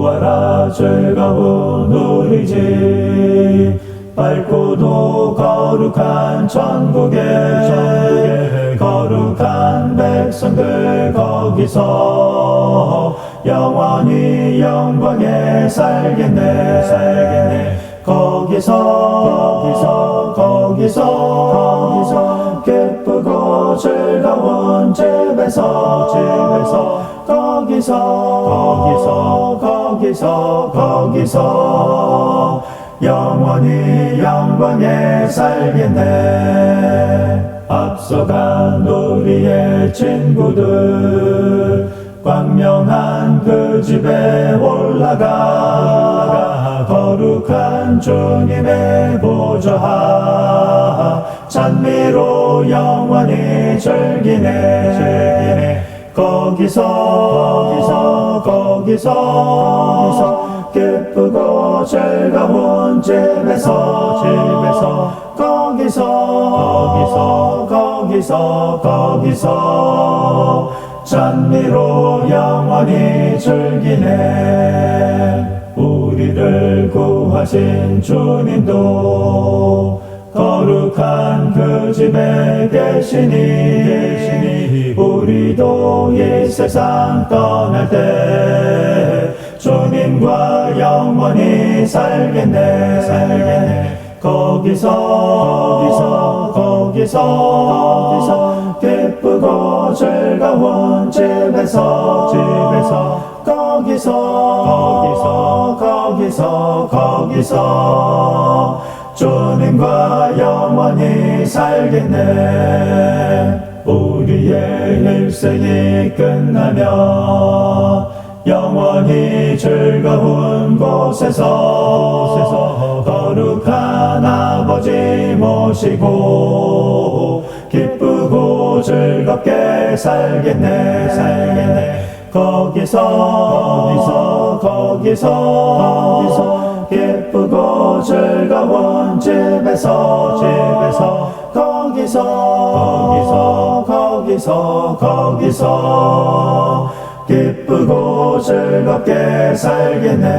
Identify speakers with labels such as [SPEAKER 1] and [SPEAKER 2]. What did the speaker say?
[SPEAKER 1] 보아라. 즐거운 우리 집. 밝고도 거룩한 천국에, 천국에 거룩한 백성들 거기서 영원히 영광에 살겠네. 살겠네 거기서 거기서 즐거운 집에서 집에서 거기서 거기서 거기서 거기서 영원히 영광에 살겠네. 앞서간 우리의 친구들 광명한 그 집에 올라가 거룩한 주님의 보좌 찬미로 영원히 즐기네. 즐기네. 거기서 거기서 거기서 거기서 기쁘고 즐거운 집에서 집에서 거기서 거기서 거기서 거기서 찬미로 영원히 즐기네. 우리를 구하신 주님도 거룩한 그 집에 계시니 우리도 이 세상 떠날 때 주님과 영원히 살겠네. 살겠네 거기서 거기서 거기서 거기서 기쁘고 즐거운 집에서 집에서 거기서 거기서 거기서 거기서 주님과 영원히 살겠네. 우리의 일생이 끝나면 영원히 즐거운 곳에서, 거룩한 아버지 모시고 기쁘고 즐겁게 살겠네. 살겠네 거기서 거기서 거기서 거기서 즐거운 집에서 집에서 거기서 거기서. 거기서 거기서. 기쁘고 즐겁게 살겠네